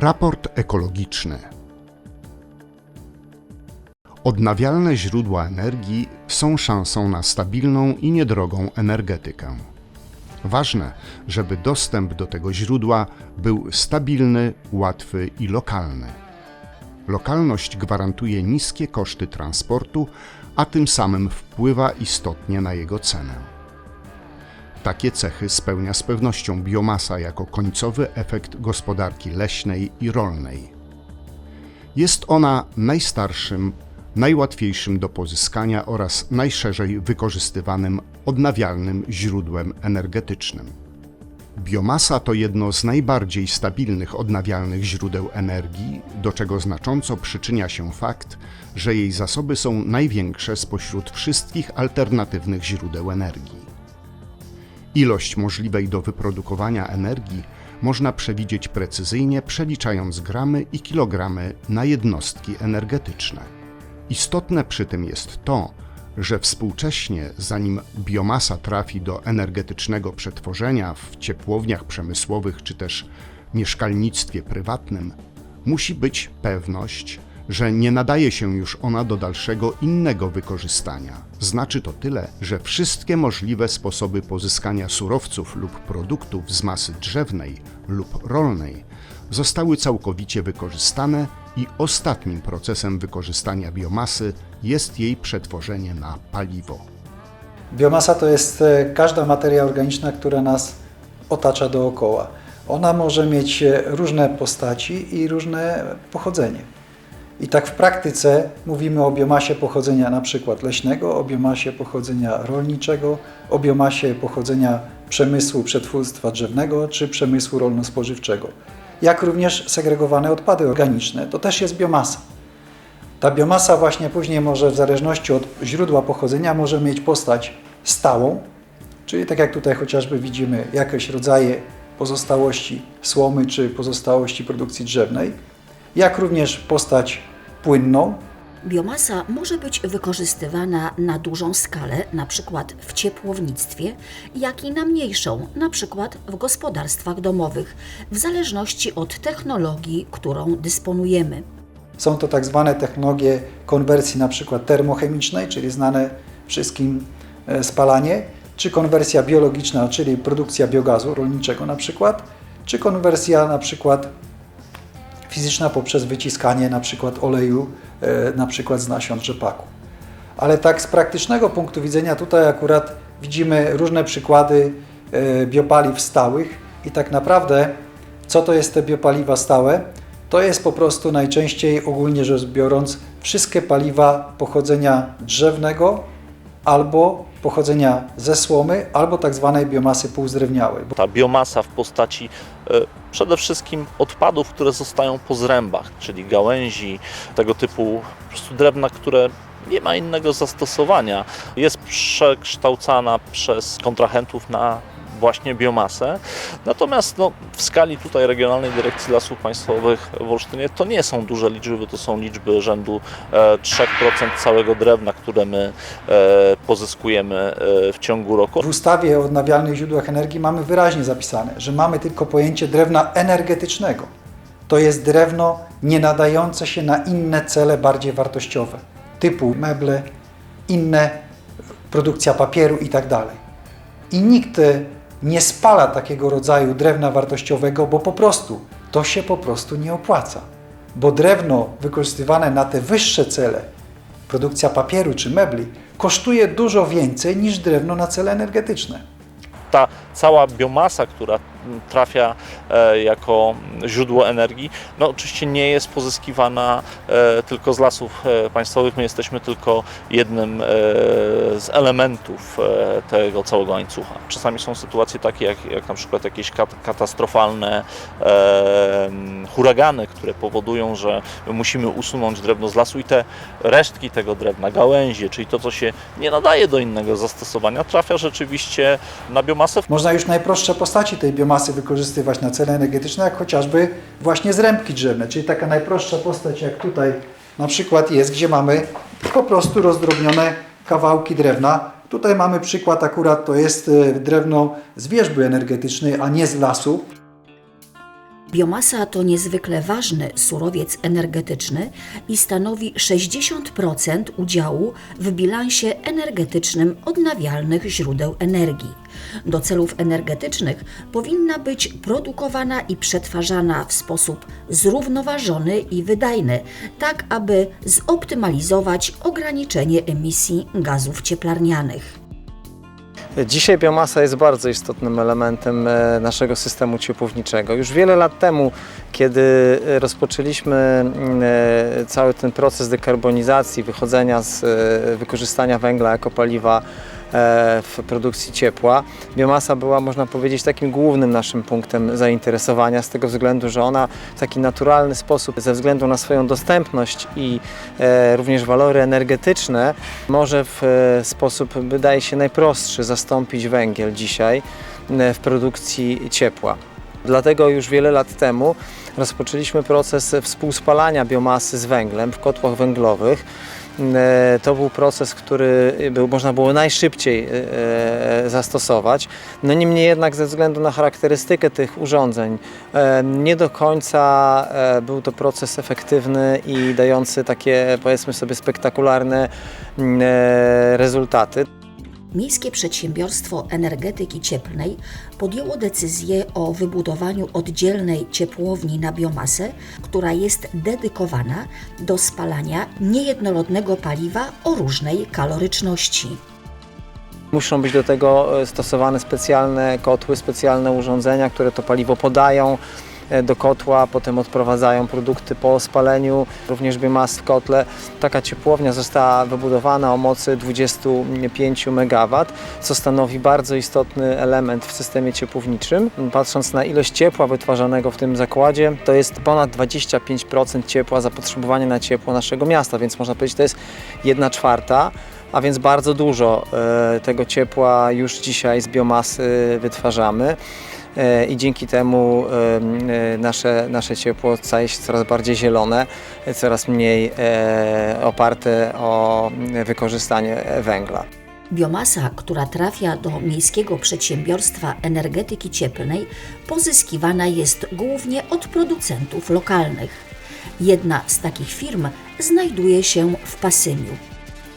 Raport ekologiczny. Odnawialne źródła energii są szansą na stabilną i niedrogą energetykę. Ważne, żeby dostęp do tego źródła był stabilny, łatwy i lokalny. Lokalność gwarantuje niskie koszty transportu, a tym samym wpływa istotnie na jego cenę. Takie cechy spełnia z pewnością biomasa jako końcowy efekt gospodarki leśnej i rolnej. Jest ona najstarszym, najłatwiejszym do pozyskania oraz najszerzej wykorzystywanym odnawialnym źródłem energetycznym. Biomasa to jedno z najbardziej stabilnych odnawialnych źródeł energii, do czego znacząco przyczynia się fakt, że jej zasoby są największe spośród wszystkich alternatywnych źródeł energii. Ilość możliwej do wyprodukowania energii można przewidzieć precyzyjnie, przeliczając gramy i kilogramy na jednostki energetyczne. Istotne przy tym jest to, że współcześnie, zanim biomasa trafi do energetycznego przetworzenia w ciepłowniach przemysłowych czy też mieszkalnictwie prywatnym, musi być pewność, że nie nadaje się już ona do dalszego innego wykorzystania. Znaczy to tyle, że wszystkie możliwe sposoby pozyskania surowców lub produktów z masy drzewnej lub rolnej zostały całkowicie wykorzystane i ostatnim procesem wykorzystania biomasy jest jej przetworzenie na paliwo. Biomasa to jest e, każda materia organiczna, która nas otacza dookoła. Ona może mieć e, różne postaci i różne pochodzenie. I tak w praktyce mówimy o biomasie pochodzenia na przykład leśnego, o biomasie pochodzenia rolniczego, o biomasie pochodzenia przemysłu przetwórstwa drzewnego czy przemysłu rolno-spożywczego. Jak również segregowane odpady organiczne, to też jest biomasa. Ta biomasa właśnie później może w zależności od źródła pochodzenia może mieć postać stałą, czyli tak jak tutaj chociażby widzimy jakieś rodzaje pozostałości słomy czy pozostałości produkcji drzewnej, jak również postać płynną, Biomasa może być wykorzystywana na dużą skalę, na przykład w ciepłownictwie, jak i na mniejszą, na przykład w gospodarstwach domowych, w zależności od technologii, którą dysponujemy. Są to tak zwane technologie konwersji na przykład termochemicznej, czyli znane wszystkim e, spalanie, czy konwersja biologiczna, czyli produkcja biogazu rolniczego na przykład, czy konwersja na przykład fizyczna poprzez wyciskanie na przykład oleju e, na przykład z nasion rzepaku. Ale tak z praktycznego punktu widzenia tutaj akurat widzimy różne przykłady e, biopaliw stałych i tak naprawdę co to jest te biopaliwa stałe? To jest po prostu najczęściej ogólnie rzecz biorąc wszystkie paliwa pochodzenia drzewnego albo pochodzenia ze słomy, albo tak zwanej biomasy półzdrewniałej. ta biomasa w postaci e, przede wszystkim odpadów, które zostają po zrębach, czyli gałęzi, tego typu po drewna, które nie ma innego zastosowania, jest przekształcana przez kontrahentów na właśnie biomasę. Natomiast no, w skali tutaj Regionalnej Dyrekcji Lasów Państwowych w Olsztynie to nie są duże liczby, bo to są liczby rzędu e, 3% całego drewna, które my e, pozyskujemy e, w ciągu roku. W ustawie o odnawialnych źródłach energii mamy wyraźnie zapisane, że mamy tylko pojęcie drewna energetycznego. To jest drewno nie nadające się na inne cele bardziej wartościowe, typu meble, inne, produkcja papieru itd. I nikt e, nie spala takiego rodzaju drewna wartościowego, bo po prostu to się po prostu nie opłaca. Bo drewno wykorzystywane na te wyższe cele, produkcja papieru czy mebli, kosztuje dużo więcej niż drewno na cele energetyczne. ta cała biomasa, która trafia e, jako źródło energii, no oczywiście nie jest pozyskiwana e, tylko z lasów e, państwowych. My jesteśmy tylko jednym z elementów tego całego łańcucha. Czasami są sytuacje takie, jak, jak na przykład jakieś kat katastrofalne huragany, które powodują, że my musimy usunąć drewno z lasu i te resztki tego drewna, gałęzie, czyli to, co się nie nadaje do innego zastosowania, trafia rzeczywiście na biomasę. Można już najprostsze postaci tej biomasy wykorzystywać na cele energetyczne, jak chociażby właśnie zrębki drzewne, czyli taka najprostsza postać, jak tutaj na przykład jest, gdzie mamy po prostu rozdrobnione kawałki drewna. Tutaj mamy przykład akurat, to jest e, drewno z wierzby energetycznej, a nie z lasu. Biomasa to niezwykle ważny surowiec energetyczny i stanowi 60% udziału w bilansie energetycznym odnawialnych źródeł energii. Do celów energetycznych powinna być produkowana i przetwarzana w sposób zrównoważony i wydajny, tak aby zoptymalizować ograniczenie emisji gazów cieplarnianych. Dzisiaj biomasa jest bardzo istotnym elementem e, naszego systemu ciepłowniczego. Już wiele lat temu, kiedy rozpoczęliśmy mm, e, cały ten proces dekarbonizacji, wychodzenia z e, wykorzystania węgla jako paliwa w produkcji ciepła, biomasa była, można powiedzieć, takim głównym naszym punktem zainteresowania, z tego względu, że ona w taki naturalny sposób, ze względu na swoją dostępność i e, również walory energetyczne, może w e, sposób, wydaje się, najprostszy zastąpić węgiel dzisiaj e, w produkcji ciepła. Dlatego już wiele lat temu rozpoczęliśmy proces współspalania biomasy z węglem w kotłach węglowych. E, To był proces, który był, można było najszybciej e, e, zastosować. No niemniej jednak ze względu na charakterystykę tych urządzeń nie do końca był to proces efektywny i dający takie powiedzmy sobie spektakularne mm, rezultaty. Miejskie Przedsiębiorstwo Energetyki Cieplnej podjęło decyzję o wybudowaniu oddzielnej ciepłowni na biomasę, która jest dedykowana do spalania niejednorodnego paliwa o różnej kaloryczności. Muszą być do tego e, stosowane specjalne kotły, specjalne urządzenia, które to paliwo podają do kotła, potem odprowadzają produkty po spaleniu, również biomasy w kotle. Taka ciepłownia została wybudowana o mocy 25 MW, co stanowi bardzo istotny element w systemie ciepłowniczym. Patrząc na ilość ciepła wytwarzanego w tym zakładzie, to jest ponad 25% ciepła, zapotrzebowania na ciepło naszego miasta, więc można powiedzieć, to jest 1 czwarta a więc bardzo dużo e, tego ciepła już dzisiaj z biomasy wytwarzamy. E, I dzięki temu e, nasze, nasze ciepło staje się coraz bardziej zielone, coraz mniej e, oparte o wykorzystanie węgla. Biomasa, która trafia do Miejskiego Przedsiębiorstwa Energetyki Cieplnej, pozyskiwana jest głównie od producentów lokalnych. Jedna z takich firm znajduje się w Pasymiu.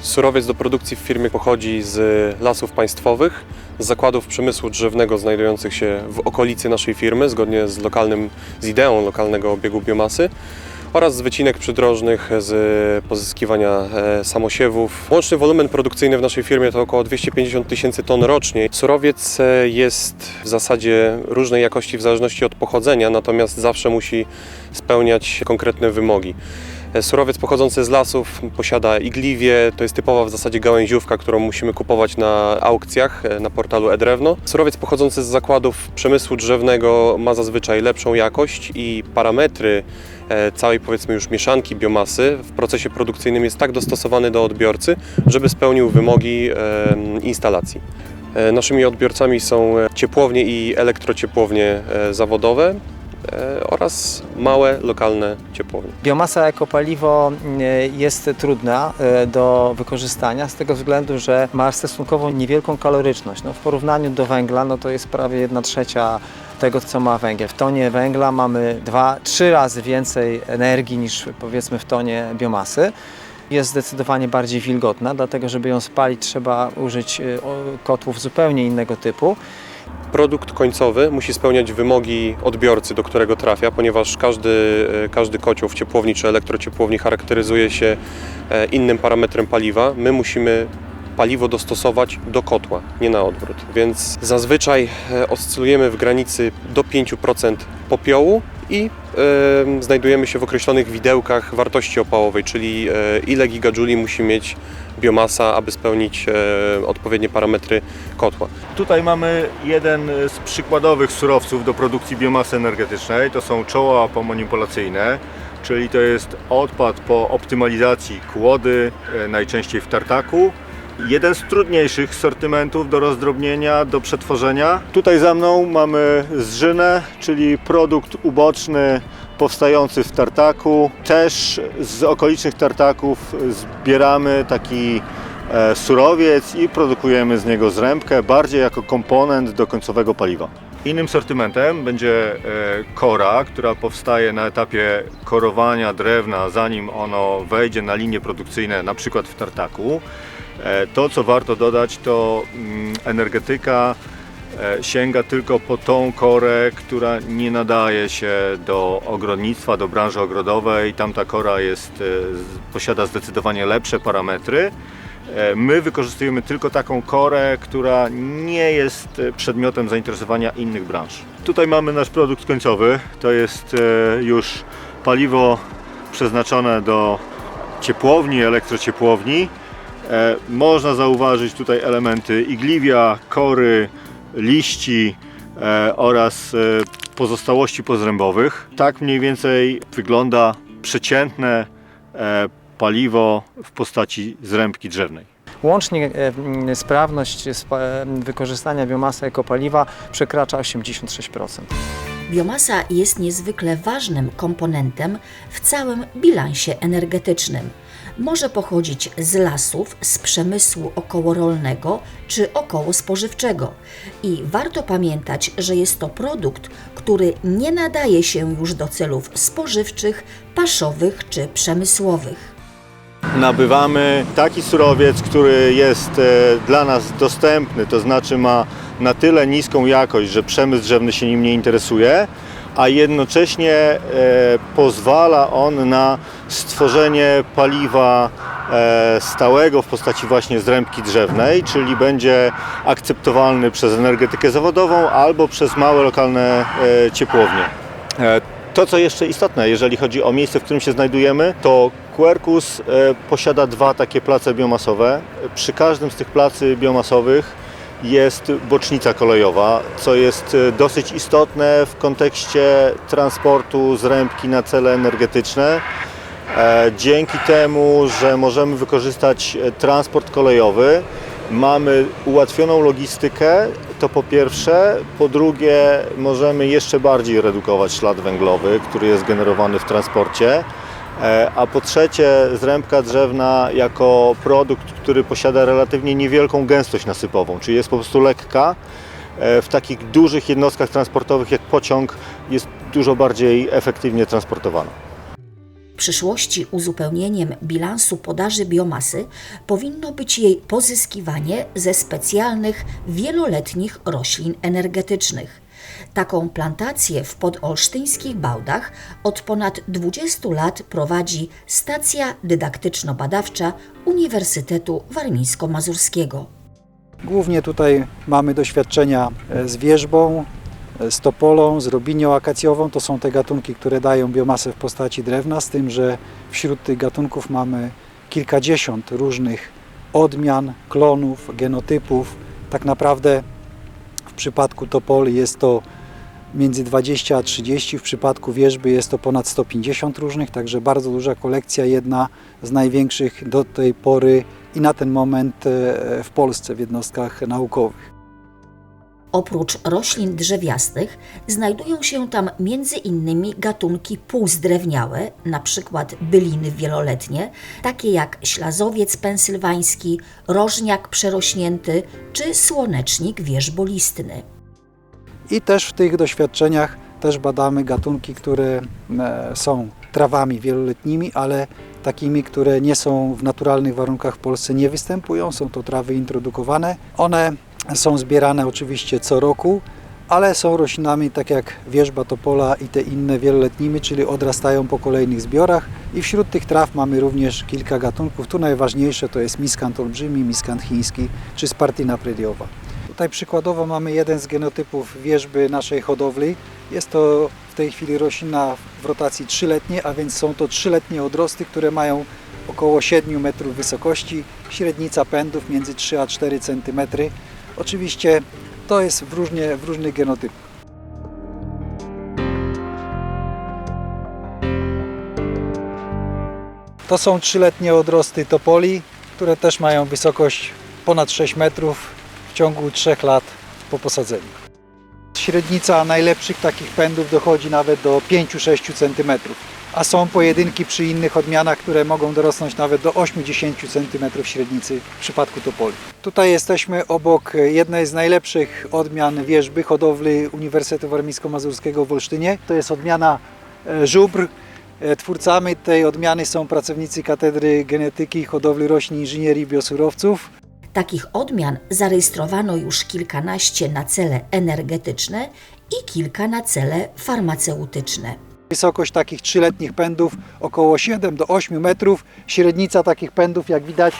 Surowiec do produkcji w firmie pochodzi z lasów państwowych, z zakładów przemysłu drzewnego znajdujących się w okolicy naszej firmy, zgodnie z, lokalnym, z ideą lokalnego obiegu biomasy oraz z wycinek przydrożnych z pozyskiwania e, samosiewów. Łączny wolumen produkcyjny w naszej firmie to około 250 tysięcy ton rocznie. Surowiec e, jest w zasadzie różnej jakości w zależności od pochodzenia, natomiast zawsze musi spełniać konkretne wymogi. E, Surowiec pochodzący z lasów posiada igliwie, to jest typowa w zasadzie gałęziówka, którą musimy kupować na aukcjach e, na portalu e-drewno. Surowiec pochodzący z zakładów przemysłu drzewnego ma zazwyczaj lepszą jakość i parametry e, całej powiedzmy już mieszanki biomasy w procesie produkcyjnym jest tak dostosowany do odbiorcy, żeby spełnił wymogi instalacji. Naszymi odbiorcami są ciepłownie i elektrociepłownie zawodowe oraz małe lokalne ciepłownie. Biomasa jako paliwo e, jest trudna e, do wykorzystania z tego względu, że ma stosunkowo niewielką kaloryczność. No, w porównaniu do węgla no, to jest prawie 1 trzecia tego, co ma węgiel. W tonie węgla mamy 2-3 razy więcej energii niż powiedzmy w tonie biomasy. Jest zdecydowanie bardziej wilgotna, dlatego żeby ją spalić trzeba użyć e, kotłów zupełnie innego typu. Produkt końcowy musi spełniać wymogi odbiorcy, do którego trafia, ponieważ każdy, e, każdy kocioł w ciepłowni czy elektrociepłowni charakteryzuje się e, innym parametrem paliwa. My musimy paliwo dostosować do kotła, nie na odwrót. Więc zazwyczaj e, oscylujemy w granicy do 5% popiołu i znajdujemy się w określonych widełkach wartości opałowej, czyli e, ile gigajouli musi mieć biomasa, aby spełnić e, odpowiednie parametry kotła. Tutaj mamy jeden z przykładowych surowców do produkcji biomasy energetycznej. To są czoła pomanipulacyjne, czyli to jest odpad po optymalizacji kłody, e, najczęściej w tartaku. Jeden z trudniejszych sortymentów do rozdrobnienia, do przetworzenia. Tutaj za mną mamy zżynę, czyli produkt uboczny powstający w tartaku. Też z okolicznych tartaków zbieramy taki e, surowiec i produkujemy z niego zrębkę, bardziej jako komponent do końcowego paliwa. Innym sortymentem będzie e, kora, która powstaje na etapie korowania drewna, zanim ono wejdzie na linie produkcyjne, na przykład w tartaku. E, To, co warto dodać, to mm, energetyka e, sięga tylko po tą korę, która nie nadaje się do ogrodnictwa, do branży ogrodowej. Tamta kora jest, e, posiada zdecydowanie lepsze parametry. My wykorzystujemy tylko taką korę, która nie jest przedmiotem zainteresowania innych branż. Tutaj mamy nasz produkt końcowy. To jest już paliwo przeznaczone do ciepłowni, elektrociepłowni. E, Można zauważyć tutaj elementy igliwia, kory, liści e, oraz e, pozostałości pozrębowych. Tak mniej więcej wygląda przeciętne paliwo w postaci zrębki drzewnej. Łącznie sprawność wykorzystania biomasy jako paliwa przekracza 86%. Biomasa jest niezwykle ważnym komponentem w całym bilansie energetycznym. Może pochodzić z lasów, z przemysłu okołorolnego czy okołospożywczego. I warto pamiętać, że jest to produkt, który nie nadaje się już do celów spożywczych, paszowych czy przemysłowych. Nabywamy taki surowiec, który jest e, dla nas dostępny, to znaczy ma na tyle niską jakość, że przemysł drzewny się nim nie interesuje, a jednocześnie e, pozwala on na stworzenie paliwa e, stałego w postaci właśnie zrębki drzewnej, czyli będzie akceptowalny przez energetykę zawodową albo przez małe lokalne e, ciepłownie. To, co jeszcze istotne, jeżeli chodzi o miejsce, w którym się znajdujemy, to Quercus posiada dwa takie place biomasowe. Przy każdym z tych placy biomasowych jest bocznica kolejowa, co jest e, dosyć istotne w kontekście transportu z rębki na cele energetyczne. E, Dzięki temu, że możemy wykorzystać e, transport kolejowy, mamy ułatwioną logistykę, to po pierwsze. Po drugie, możemy jeszcze bardziej redukować ślad węglowy, który jest generowany w transporcie. E, A po trzecie, zrębka drzewna jako produkt, który posiada relatywnie niewielką gęstość nasypową, czyli jest po prostu lekka. e, W takich dużych jednostkach transportowych jak pociąg jest dużo bardziej efektywnie transportowana. W przyszłości uzupełnieniem bilansu podaży biomasy powinno być jej pozyskiwanie ze specjalnych, wieloletnich roślin energetycznych. Taką plantację w podolsztyńskich Bałdach od ponad 20 lat prowadzi stacja dydaktyczno-badawcza Uniwersytetu Warmińsko-Mazurskiego. Głównie tutaj mamy doświadczenia e, z wierzbą, e, z topolą, z robinią akacjową. To są te gatunki, które dają biomasę w postaci drewna, z tym, że wśród tych gatunków mamy kilkadziesiąt różnych odmian, klonów, genotypów. Tak naprawdę w przypadku topoli jest to między 20 a 30, w przypadku wierzby jest to ponad 150 różnych, także bardzo duża kolekcja, jedna z największych do tej pory i na ten moment e, w Polsce w jednostkach naukowych. Oprócz roślin drzewiastych znajdują się tam innymi gatunki półzdrewniałe, np. byliny wieloletnie, takie jak ślazowiec pensylwański, rożniak przerośnięty czy słonecznik wierzbolistny. I też w tych doświadczeniach też badamy gatunki, które e, są trawami wieloletnimi, ale takimi, które nie są w naturalnych warunkach w Polsce nie występują. Są to trawy introdukowane. One są zbierane oczywiście co roku, ale są roślinami tak jak wierzba topola i te inne wieloletnimi, czyli odrastają po kolejnych zbiorach. I wśród tych traw mamy również kilka gatunków. Tu najważniejsze to jest miskant olbrzymi, miskant chiński czy spartina prediowa. Tutaj przykładowo mamy jeden z genotypów wierzby naszej hodowli. Jest to w tej chwili roślina w rotacji trzyletniej, a więc są to trzyletnie odrosty, które mają około 7 metrów wysokości, średnica pędów między 3 a 4 cm. Oczywiście to jest w, różnie, w różnych genotypach. To są trzyletnie odrosty topoli, które też mają wysokość ponad 6 metrów w ciągu 3 lat po posadzeniu. Średnica najlepszych takich pędów dochodzi nawet do 5-6 cm, a są pojedynki przy innych odmianach, które mogą dorosnąć nawet do 80 cm średnicy w przypadku topoli. Tutaj jesteśmy obok jednej z najlepszych odmian wierzby hodowli Uniwersytetu Warmińsko-Mazurskiego w Olsztynie. To jest odmiana e, żubr. E, Twórcami tej odmiany są pracownicy Katedry Genetyki i Hodowli Roślin Inżynierii Biosurowców. Takich odmian zarejestrowano już kilkanaście na cele energetyczne i kilka na cele farmaceutyczne. Wysokość takich trzyletnich pędów około 7 do 8 metrów. Średnica takich pędów, jak widać,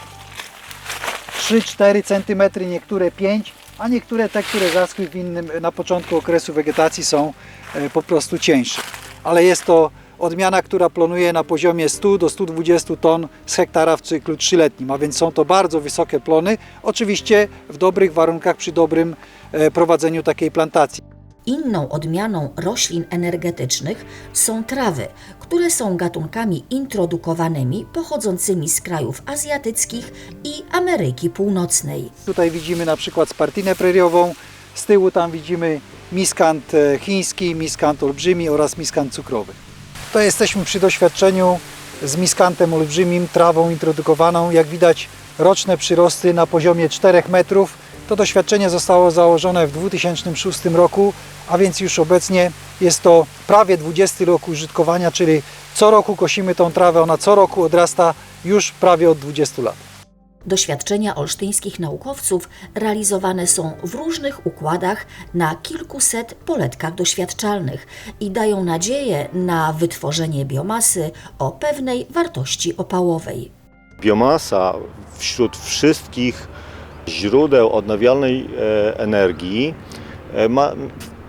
3-4 cm, niektóre 5, a niektóre te, które zaschły w innym, na początku okresu wegetacji są e, po prostu cieńsze. Ale jest to odmiana, która plonuje na poziomie 100 do 120 ton z hektara w cyklu trzyletnim, a więc są to bardzo wysokie plony, oczywiście w dobrych warunkach przy dobrym e, prowadzeniu takiej plantacji. Inną odmianą roślin energetycznych są trawy, które są gatunkami introdukowanymi pochodzącymi z krajów azjatyckich i Ameryki Północnej. Tutaj widzimy na przykład spartinę preriową, z tyłu tam widzimy miskant e, chiński, miskant olbrzymi oraz miskant cukrowy. To jesteśmy przy doświadczeniu z miskantem olbrzymim, trawą introdukowaną. Jak widać roczne przyrosty na poziomie 4 metrów. To doświadczenie zostało założone w 2006 roku, a więc już obecnie jest to prawie 20 rok użytkowania, czyli co roku kosimy tą trawę, ona co roku odrasta już prawie od 20 lat. Doświadczenia olsztyńskich naukowców realizowane są w różnych układach na kilkuset poletkach doświadczalnych i dają nadzieję na wytworzenie biomasy o pewnej wartości opałowej. Biomasa wśród wszystkich źródeł odnawialnej e, energii e, ma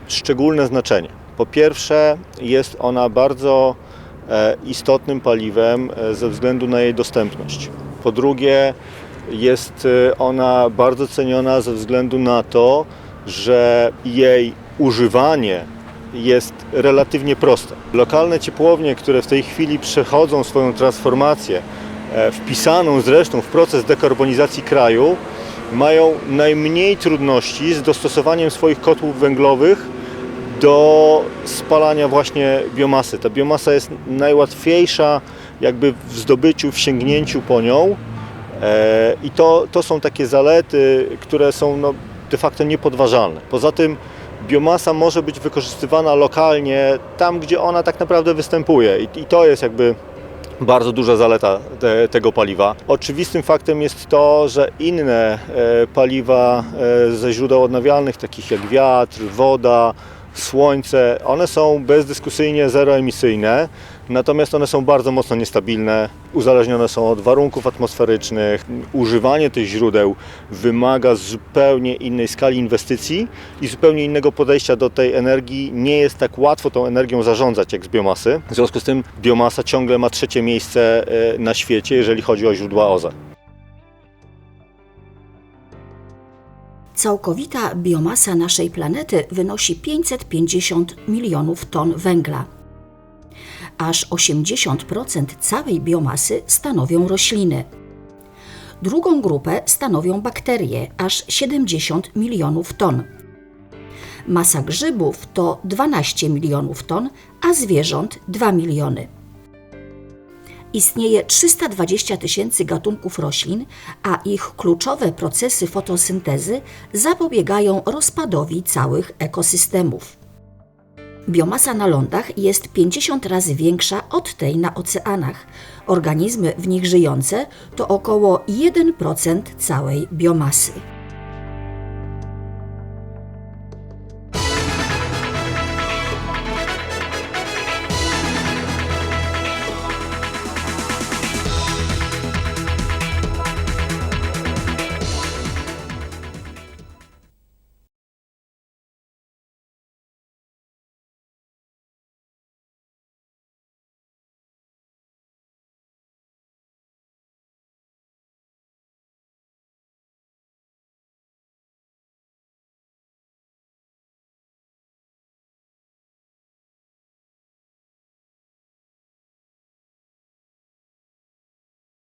szczególne znaczenie. Po pierwsze, jest ona bardzo e, istotnym paliwem ze względu na jej dostępność. Po drugie, jest ona bardzo ceniona ze względu na to, że jej używanie jest relatywnie proste. Lokalne ciepłownie, które w tej chwili przechodzą swoją transformację, wpisaną zresztą w proces dekarbonizacji kraju, mają najmniej trudności z dostosowaniem swoich kotłów węglowych do spalania właśnie biomasy. Ta biomasa jest najłatwiejsza jakby w zdobyciu, w sięgnięciu po nią e, i to, to są takie zalety, które są no, de facto niepodważalne. Poza tym biomasa może być wykorzystywana lokalnie tam, gdzie ona tak naprawdę występuje i, i to jest jakby bardzo duża zaleta te, tego paliwa. Oczywistym faktem jest to, że inne e, paliwa e, ze źródeł odnawialnych, takich jak wiatr, woda, słońce, one są bezdyskusyjnie zeroemisyjne, natomiast one są bardzo mocno niestabilne, uzależnione są od warunków atmosferycznych. Używanie tych źródeł wymaga zupełnie innej skali inwestycji i zupełnie innego podejścia do tej energii. Nie jest tak łatwo tą energią zarządzać jak z biomasy. W związku z tym biomasa ciągle ma trzecie miejsce e, na świecie, jeżeli chodzi o źródła OZE. Całkowita biomasa naszej planety wynosi 550 milionów ton węgla. Aż 80% całej biomasy stanowią rośliny. Drugą grupę stanowią bakterie, aż 70 milionów ton. Masa grzybów to 12 milionów ton, a zwierząt 2 miliony. Istnieje 320 tysięcy gatunków roślin, a ich kluczowe procesy fotosyntezy zapobiegają rozpadowi całych ekosystemów. Biomasa na lądach jest 50 razy większa od tej na oceanach. Organizmy w nich żyjące to około 1% całej biomasy.